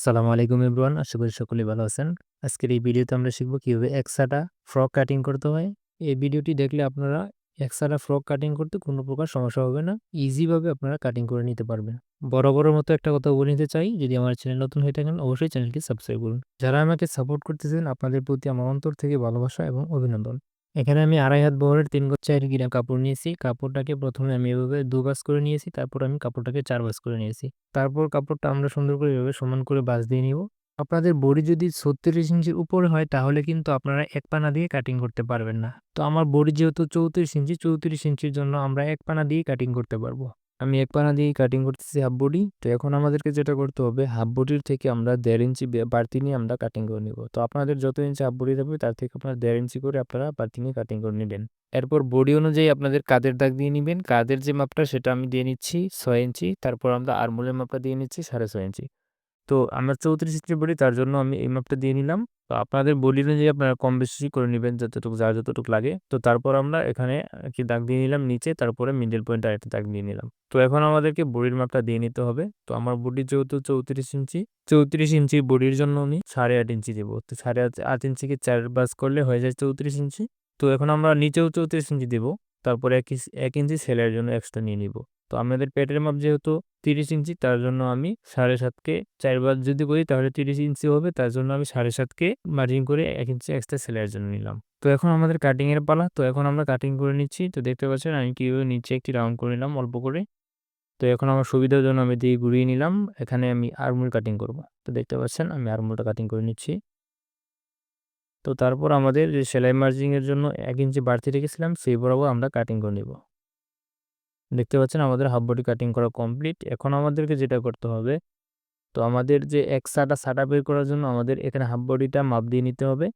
আসসালামু আলাইকুম এভরিওয়ান, আশা করি সকলেই ভালো আছেন। আজকের এই ভিডিওতে আমরা শিখব কীভাবে একসাটা ফ্রক কাটিং করতে হয়। এই ভিডিওটি দেখলে আপনারা একসাটা ফ্রক কাটিং করতে কোনো প্রকার সমস্যা হবে না, ইজিভাবে আপনারা কাটিং করে নিতে পারবেন। বড় বড় মতো একটা কথা বলে নিতে চাই, যদি আমার চ্যানেল নতুন হয়ে থাকেন অবশ্যই চ্যানেলটি সাবস্ক্রাইব করুন। যারা আমাকে সাপোর্ট করতেছেন, আপনাদের প্রতি আমার অন্তর থেকে ভালোবাসা এবং অভিনন্দন। এখানে আমি আড়াই হাত বহরের তিন গজ চার গিরা কাপড় নিয়েছি। কাপড়টাকে প্রথমে আমি এভাবে দু বাস করে নিয়েছি, তারপর আমি কাপড়টাকে চার বাস করে নিয়েছি। তারপর কাপড়টা আমরা সুন্দর করে এভাবে সমান করে বাস দিয়ে নিব। আপনাদের বডি যদি ছত্রিশ ইঞ্চির উপরে হয়, তাহলে কিন্তু আপনারা এক পানা দিয়ে কাটিং করতে পারবেন না। তো আমার বডি যেহেতু চৌত্রিশ ইঞ্চি, চৌত্রিশ ইঞ্চির জন্য আমরা এক পানা দিয়ে কাটিং করতে পারব। আমি এক পানা দিয়ে কাটিং করতেছি হাফ বডি তো এখন আমাদেরকে যেটা করতে হবে হাফ বডির থেকে আমরা দেড় ইঞ্চি বাড়তি নিয়ে আমরা কাটিং করে নিব। তো আপনাদের যত ইঞ্চি হাফ বডি থাকবে, তার থেকে আপনারা দেড় ইঞ্চি করে আপনারা বাড়তি নিয়ে কাটিং করে নেবেন। এরপর বডি অনুযায়ী আপনাদের কাদের দাগ দিয়ে নেবেন। কাদের যে মাপটা, সেটা আমি দিয়ে নিচ্ছি ছয় ইঞ্চি, তারপর আমরা আরমুলের মাপটা দিয়ে নিচ্ছি সাড়ে ছয় ইঞ্চি। তো আমার চৌত্রিশ ইঞ্চি বডি তার জন্য আমি এই মাপটা দিয়ে নিলাম। তো আপনাদের বডি অনুযায়ী আপনারা কম বেশি করে নেবেন যতটুকু, যার যতটুকু লাগে। তো তারপর আমরা এখানে কি দাগ দিয়ে নিলাম? নিচে, তারপরে মিডল পয়েন্ট আরেকটা দাগ দিয়ে নিলাম। তো এখন আমাদেরকে বডির মাপটা দিয়ে নিতে হবে। তো আমার বডি যেহেতু চৌত্রিশ ইঞ্চি চৌত্রিশ ইঞ্চি বডির জন্য আমি সাড়ে আট ইঞ্চি দেবো। তো সাড়ে আট আট ইঞ্চিকে চার বাস করলে হয়ে যায় চৌত্রিশ ইঞ্চি। তো এখন আমরা নিচেও চৌত্রিশ ইঞ্চি দেবো। তারপরে এক এক ইঞ্চি সেলাইয়ের জন্য এক্সট্রা নিয়ে নিব। তো আমাদের পেটের মাপ যেহেতু তিরিশ ইঞ্চি, তার জন্য আমি সাড়ে সাতকে চারবার যদি করি তাহলে তিরিশ ইঞ্চি হবে, তার জন্য আমি সাড়ে সাতকে মার্জিং করে এক ইঞ্চি এক্সট্রা সেলাইয়ের জন্য নিলাম। তো এখন আমাদের কাটিংয়ের পালা, তো এখন আমরা কাটিং করে নিচ্ছি। তো দেখতে পাচ্ছেন আমি কীভাবে নিচে একটি রাউন্ড করে নিলাম অল্প করে। তো এখন আমার সুবিধার জন্য আমি দিয়ে ঘুরিয়ে নিলাম, এখানে আমি আরমুল কাটিং করব। তো দেখতে পাচ্ছেন আমি আরমুলটা কাটিং করে নিচ্ছি। তো তারপর আমাদের যে সেলাই মার্জিংয়ের জন্য এক ইঞ্চি বাড়তি রেখেছিলাম, সেই বরাবর আমরা কাটিং করে নিব। দেখতে পাচ্ছেন আমাদের হাফ বডি কাটিং করা কমপ্লিট এখন আমাদেরকে যেটা করতে হবে, তো আমাদের যে এক সাটা সাটা বের করার জন্য আমাদের এখানে হাফ বডিটা মাপ দিয়ে নিতে হবে।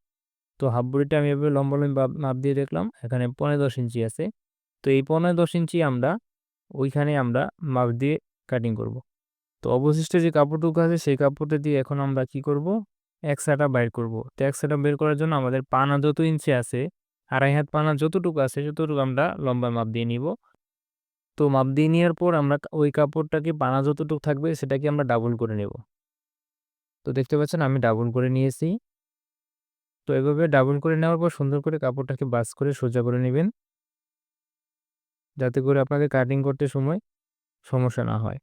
তো হাফ বডিটা আমি এভাবে লম্বা লম্বা মাপ দিয়ে দেখলাম, এখানে পনেরো দশ ইঞ্চি আছে। তো এই পনেরো দশ ইঞ্চি আমরা, ওইখানে আমরা মাপ দিয়ে কাটিং করব। তো অবশিষ্ট যে কাপড়টুকু আছে, সেই কাপড়টা দিয়ে এখন আমরা কি করব? এক সাটা বাইর করব। তো এক সাটা বের করার জন্য আমাদের পানা যত ইঞ্চি আছে, আড়াই হাত পানা যতটুকু আছে, যতটুকু আমরা লম্বা মাপ দিয়ে নিব। তো মাপ দিয়ে নেওয়ার পর আমরা ওই কাপড়টাকে পানা যতটুকু থাকবে সেটাকে আমরা ডাবল করে নেব। তো দেখতে পাচ্ছেন আমি ডাবল করে নিয়েছি। তো এভাবে ডাবল করে নেওয়ার পর সুন্দর করে কাপড়টাকে বাস করে সোজা করে নেবেন। যাতে করে আপনাকে কাটিং করতে সময়, সমস্যা না হয়।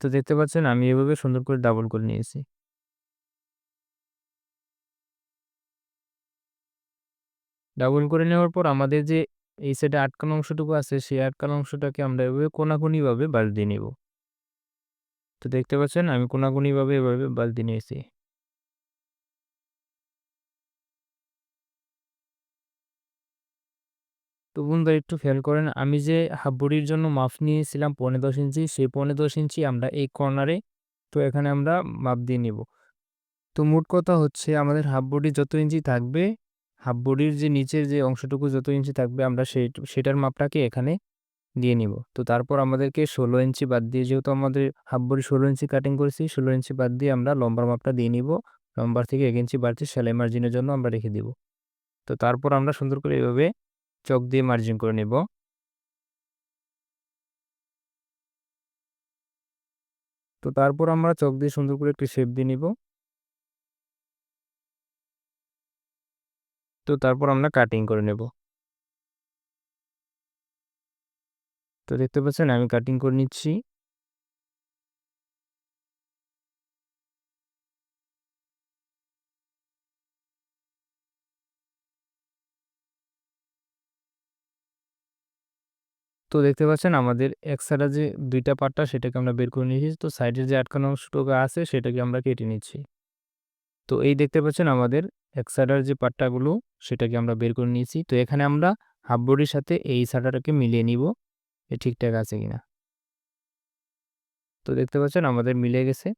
তো দেখতে পাচ্ছেন আমি এভাবে সুন্দর করে ডাবল করে নিয়েছি। ডাবল করে নেওয়ার পর আমাদের যে এই সাইডে আটকানো অংশটুকু আছে, সেই আটকানো অংশটাকে আমরা এভাবে কোনাকুনিভাবে বাল দিয়ে নিব। তো দেখতে পাচ্ছেন, আমি কোনাকুনিভাবে এভাবে বাল দিয়ে নিয়েছি। তো বন্ধুরা, একটু খেয়াল করেন, আমি যে হাফ বডির জন্য মাপ নিয়েছিলাম পনেরো দশ ইঞ্চি, সেই পনেরো দশ ইঞ্চি আমরা এই কর্নারে, তো এখানে আমরা মাপ দিয়ে নিব। তো মোট কথা হচ্ছে, আমাদের হাফ বডি যত ইঞ্চি থাকবে হাফ বডির যে নিচের যে অংশটুকু যত ইঞ্চি থাকবে আমরা সেই সেটার মাপটাকে এখানে দিয়ে নিব। তো তারপর আমাদেরকে ষোলো ইঞ্চি বাদ দিয়ে যেহেতু আমাদের হাফ বডি ষোলো ইঞ্চি কাটিং করেছি, ষোলো ইঞ্চি বাদ দিয়ে আমরা লম্বার মাপটা দিয়ে নিব। লম্বার থেকে এক ইঞ্চি বাড়তি সেলাই মার্জিনের জন্য আমরা রেখে দিব। তো তারপর আমরা সুন্দর করে এভাবে চক দিয়ে মার্জিন করে নেব। তো তারপর আমরা চক দিয়ে সুন্দর করে একটি শেপ দিয়ে নিব। তো তারপর আমরা কাটিং করে নেব। তো দেখতে পাচ্ছেন আমি কাটিং করে নিচ্ছি। তো দেখতে পাচ্ছেন আমাদের এক সাইডে যে দুইটা পার্টটা সেটাকে আমরা বের করে নিয়েছি। তো সাইডের যে আটকানো অংশটুকু আছে, সেটাকে আমরা কেটে নিচ্ছি। তো এই দেখতে পাচ্ছেন আমাদের এক সাইডার যে পাট্টাগুলো সেটাকে আমরা বের করে নিয়েছি। তো এখানে আমরা হাফ সাথে এই সাইডাটাকে মিলিয়ে নিব। এ ঠিকঠাক আছে কিনা? তো দেখতে পাচ্ছেন আমাদের মিলে গেছে।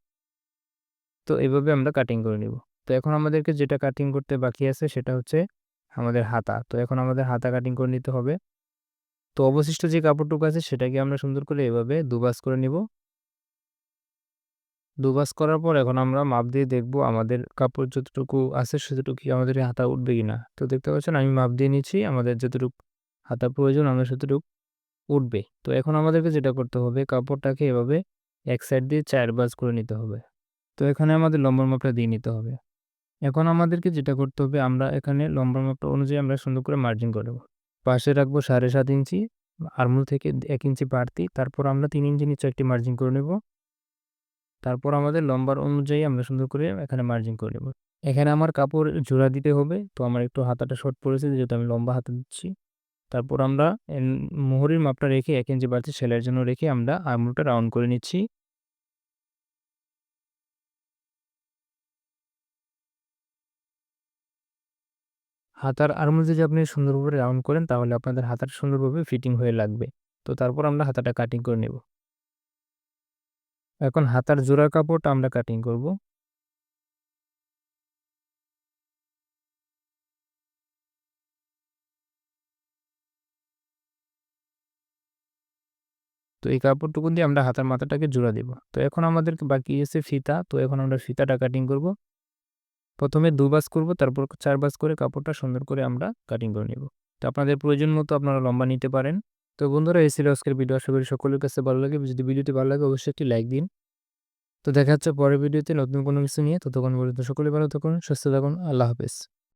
তো এইভাবে আমরা কাটিং করে নিব। তো এখন আমাদেরকে যেটা কাটিং করতে বাকি আছে, সেটা হচ্ছে আমাদের হাতা। তো এখন আমাদের হাতা কাটিং করে নিতে হবে। তো অবশিষ্ট যে কাপড়টুকু আছে, সেটাকে আমরা সুন্দর করে এভাবে দুবাস করে নিব। দুবাস করার পর এখন আমরা মাপ দিয়ে দেখব আমাদের কাপড় যতটুকু আছে সেতটুকু আমাদের হাতা উঠবে কিনা। তো দেখতে পাচ্ছেন আমি মাপ দিয়ে নিচ্ছি, আমাদের যতটুকু হাতা প্রয়োজন আমরা সেতটুকু উঠবে। তো এখন আমাদেরকে যেটা করতে হবে, কাপড়টাকে এভাবে এক সাইড দিয়ে চার বাজ করে নিতে হবে। তো এখানে আমাদের লম্বার মাপটা দিয়ে নিতে হবে। এখন আমাদেরকে যেটা করতে হবে, আমরা এখানে লম্বার মাপটা অনুযায়ী আমরা সুন্দর করে মার্জিন করে দেবো পাশে রাখব সাড়ে সাত ইঞ্চি, আরমুল থেকে এক ইঞ্চি বাড়তি, তারপর আমরা তিন ইঞ্চি নিচে একটি মার্জিন করে নেব। তারপর আমাদের লম্বার অনুযায়ী আমরা সুন্দর করে এখানে মার্জিন করে নেব। এখানে আমার কাপড় জোড়া দিতে হবে, তো আমার একটু হাতাটা শর্ট পড়েছে, যেহেতু আমি লম্বা হাতা দিচ্ছি। তারপর আমরা মোহরির মাপটা রেখে এক ইঞ্চি বাড়তি সেলাইয়ের জন্য রেখে আমরা আরমুলটা রাউন্ড করে নিচ্ছি। হাতার আরমোল যদি আপনি সুন্দরভাবে রাউন্ড করেন, তাহলে আপনাদের হাতাটা সুন্দরভাবে ফিটিং হয়ে লাগবে। তো তারপর আমরা হাতাটা কাটিং করে নেব। এখন হাতার জোড়া কাপড়টা আমরা কাটিং করব। তো এই কাপড়টুকু দিয়ে আমরা হাতার মাথাটাকে জোড়া দেব। তো এখন আমাদেরকে বাকি আছে ফিতা। তো এখন আমরা ফিতাটা কাটিং করব। প্রথমে দু বাস করব, তারপর চার বাস করে কাপড়টা সুন্দর করে আমরা কাটিং করে নেব। তো আপনাদের প্রয়োজন মতো আপনারা লম্বা নিতে পারেন। তো বন্ধুরা, এই ছিল আজকের ভিডিও। আশা করি সকলের কাছে ভালো লাগে যদি ভিডিওটি ভালো লাগে, অবশ্যই একটি লাইক দিন। তো দেখা যাচ্ছে পরের ভিডিওতে নতুন কোনো কিছু নিয়ে। ততক্ষণ পর্যন্ত সকলে ভালো থাকুন, সুস্থ থাকুন। আল্লাহ হাফেজ।